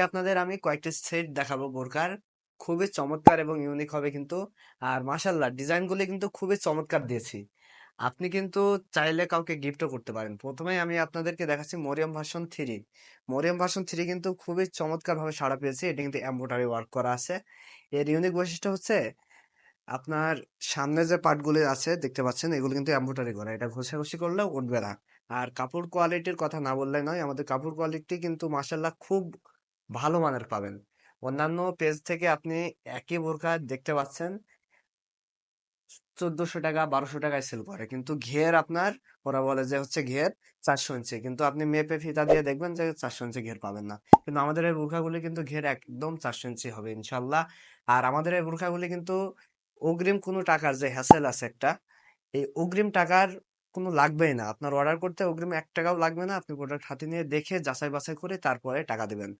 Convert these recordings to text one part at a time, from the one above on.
আপনাদের আমি কয়েকটি সেট দেখাবো বোরকার। খুবই চমৎকার এবং ইউনিক হবে কিন্তু। আর মাশাল্লাহ ডিজাইনগুলি কিন্তু খুবই চমৎকার দিয়েছি। আপনি কিন্তু চাইলে কাউকে গিফটও করতে পারেন। প্রথমে আমি আপনাদেরকে দেখাচ্ছি Mariam version three. Mariam version three কিন্তু খুবই চমৎকার ভাবে সাড়া পেয়েছে। এটি কিন্তু এম্ব্রয়ডারি ওয়ার্ক করা আছে। এর ইউনিক বৈশিষ্ট্য হচ্ছে আপনার সামনে যে পার্টগুলি আছে, দেখতে পাচ্ছেন, এগুলো কিন্তু এম্ব্রয়ডারি করা। এটা ঘষাঘষি করলেও উঠবে না। আর কাপড় কোয়ালিটির কথা না বললে নয়, আমাদের কাপড় কোয়ালিটি কিন্তু মাসাল্লাহ খুব ভালো মানের পাবেন। অন্যান্য পেজ থেকে আপনি একই বোরকা দেখতে পাচ্ছেন। চোদ্দশো টাকা, বারোশো টাকায় সেল করে। কিন্তু ঘের আপনার, ওরা বলে যে হচ্ছে ঘের চারশো ইঞ্চি। কিন্তু আপনি মেপে ফিতা দিয়ে দেখবেন যে চারশো ইঞ্চি ঘের পাবেন না। কিন্তু আমাদের এই বোরখাগুলি কিন্তু ঘের একদম চারশো ইঞ্চি হবে, ইনশাল্লাহ। আর আমাদের এই বোরখাগুলি কিন্তু অগ্রিম কোনো টাকার যে হ্যাসেল আছে একটা, এই অগ্রিম টাকার কোনো লাগবেই না। আপনার অর্ডার করতে অগ্রিম এক টাকাও লাগবে না। আপনি প্রোডাক্ট হাতে নিয়ে দেখে যাচাই বাছাই করে তারপরে টাকা দেবেন।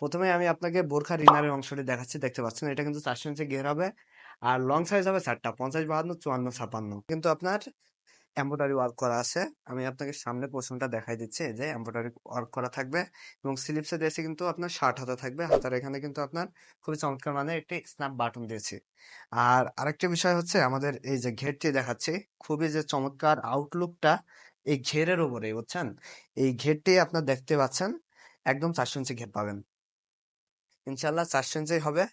প্রথমে আমি আপনাকে বোরখার রিনারের অংশটি দেখাচ্ছি। দেখতে পাচ্ছেন, এটা কিন্তু চারশো ইঞ্চি ঘের হবে। আর লং সাইজ হবে চারটা পঞ্চাশ বাহান্ন, চুয়ান্ন, ছাপান্ন। কিন্তু আপনার এমব্রয়ডারি ওয়ার্ক করা আছে। আমি আপনাকে সামনে পোর্শনটা দেখাই দিচ্ছি। যে এমব্রয়ডারি ওয়ার্ক করা থাকবে এবং স্লিপসে দিয়েছি কিন্তু আপনার শার্ট হাতা থাকবে। হাতার এখানে কিন্তু আপনার খুবই চমৎকার মানে একটি স্ন্যাপ বাটন দিয়েছি। আর আরেকটা বিষয় হচ্ছে আমাদের এই যে ঘেরটি দেখাচ্ছি, খুবই যে চমৎকার আউটলুকটা এই ঘেরের উপরে, বুঝছেন? এই ঘেরটি আপনার দেখতে পাচ্ছেন, একদম চারশো ইঞ্চি ঘের পাবেন। ইনশাল্লাহ চারশো ইঞ্চি হবে।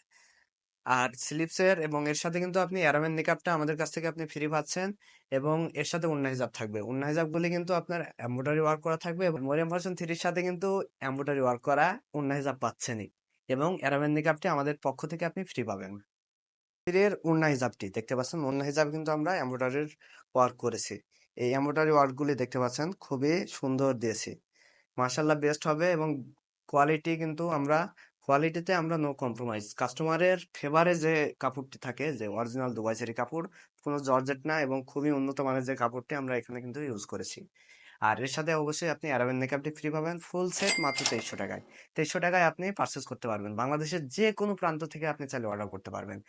আর স্লিপসের এবং এর সাথে কিন্তু আপনি অ্যারামের নিকাপটা আমাদের কাছ থেকে আপনি ফ্রি পাচ্ছেন এবং এর সাথে উন্না হিজাব থাকবে। উন্না হিজাবগুলি কিন্তু আপনার এমব্রয়ডারি ওয়ার্ক করা থাকবে এবং মরিয়াম ভার্সন থ্রির সাথে কিন্তু এমব্রয়ডারি ওয়ার্ক করা উন্না হিজাব পাচ্ছেনই এবং অ্যারামের নিকাপটি আমাদের পক্ষ থেকে আপনি ফ্রি পাবেন। এর উন্না হিজাবটি দেখতে পাচ্ছেন উন্না হিজাব কিন্তু আমরা এমব্রয়ডারির ওয়ার্ক করেছি। এই এমব্রয়ডারি ওয়ার্কগুলি দেখতে পাচ্ছেন, খুবই সুন্দর দিয়েছি। মার্শাল্লাহ বেস্ট হবে এবং কোয়ালিটি কিন্তু আমরা কোয়ালিটিতে আমরা নো কম্প্রোমাইজ কাস্টমারের ফেভারে যে কাপড়টি থাকে, যে অরিজিনাল দুবাই চেরি কাপড়, কোনো জর্জেট না এবং খুবই উন্নত মানের যে কাপড়টি আমরা এখানে কিন্তু ইউজ করেছি। আর এর সাথে অবশ্যই আপনি অ্যারাবেন মেকআপটি ফ্রি পাবেন ফুল সেট মাত্র তেইশশো টাকায়। তেইশশো টাকায় আপনি পারচেস করতে পারবেন। বাংলাদেশের যে কোনো প্রান্ত থেকে আপনি চাইলে অর্ডার করতে পারবেন।